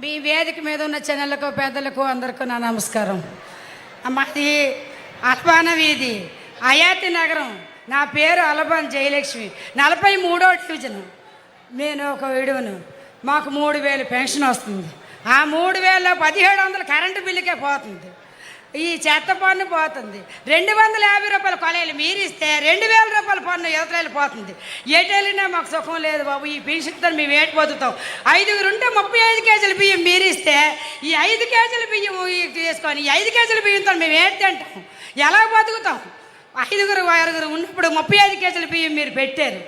మీ వేదిక మీద ఉన్న చిన్నలకు పెద్దలకు అందరికీ నా నమస్కారం. మాది అల్బాన వీధి. అయాతి నగరం. నా పేరు అలబాన్ జయలక్ష్మి. నలభై మూడో డివిజన్. నేను ఒక విడువను. మాకు మూడు వేలు పెన్షన్ వస్తుంది. ఆ మూడు వేల పదిహేడు వందలు కరెంటు బిల్లుకే పోతుంది. ఈ చెత్త పన్ను పోతుంది. రెండు వందల యాభై రూపాయల కొలయలు మీరిస్తే రెండు వేల రూపాయల పన్ను యువతలు పోతుంది. ఎటు వెళ్ళినా మాకు సుఖం లేదు బాబు. ఈ పెన్షన్తో మేము ఏటు బతుకుతాం? ఐదుగురు ఉంటే ముప్పై ఐదు కేజీల బియ్యం మీరిస్తే ఈ ఐదు కేజీల బియ్యం తీసుకొని ఈ ఐదు కేజీల బియ్యంతో మేము ఏటు తింటాం? ఎలా బతుకుతాం? ఐదుగురు ఆరుగురు ఉన్నప్పుడు ముప్పై ఐదు కేజీల బియ్యం మీరు పెట్టారు.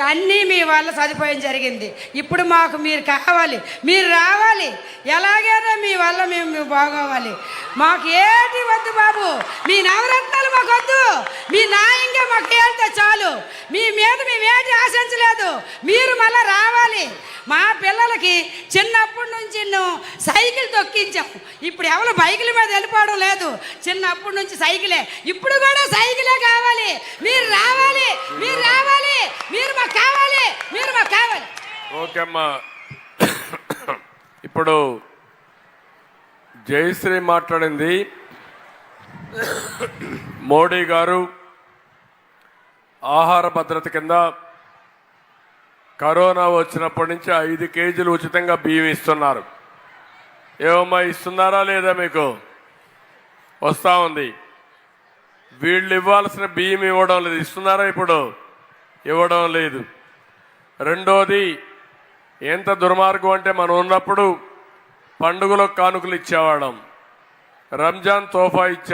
అన్నీ మీ వల్ల సదుపాయం జరిగింది. ఇప్పుడు మాకు మీరు కావాలి మీరు రావాలి. ఎలాగైనా మీ వల్ల మేము బాగోవాలి. మాకు ఏటి వద్దు బాబు. మీ నవరత్నాలు మాకు వద్దు. మీ న్యాయంగా మాకు ఏంటో చాలు. మీ మీద మేము ఆశించలేదు. మీరు మళ్ళీ రావాలి. మా పిల్లలకి చిన్నప్పటి నుంచి నువ్వు సైకిల్ తొక్కించాం. ఇప్పుడు ఎవరు బైకుల మీద వెళ్ళిపోవడం లేదు. చిన్నప్పటి నుంచి సైకిలే. ఇప్పుడు కూడా సైకిలే కావాలి. మీరు రావాలి. కావాలి. ఓకే అమ్మా. ఇప్పుడు జయశ్రీ మాట్లాడింది. మోడీ గారు ఆహార భద్రత కింద కరోనా వచ్చినప్పటి నుంచి ఐదు కేజీలు ఉచితంగా బియ్యం ఇస్తున్నారు. ఏమమ్మా ఇస్తున్నారా లేదా మీకు? వస్తా ఉంది. వీళ్ళు ఇవ్వాల్సిన బియ్యం ఇవ్వడం లేదు. ఇస్తున్నారా ఇప్పుడు? ఇవ్వడం లేదు. రెండోది ఎంత దుర్మార్గం అంటే మనం ఉన్నప్పుడు పండుగలో కానుకలు ఇచ్చేవాళ్ళం. రంజాన్ తోఫా ఇచ్చే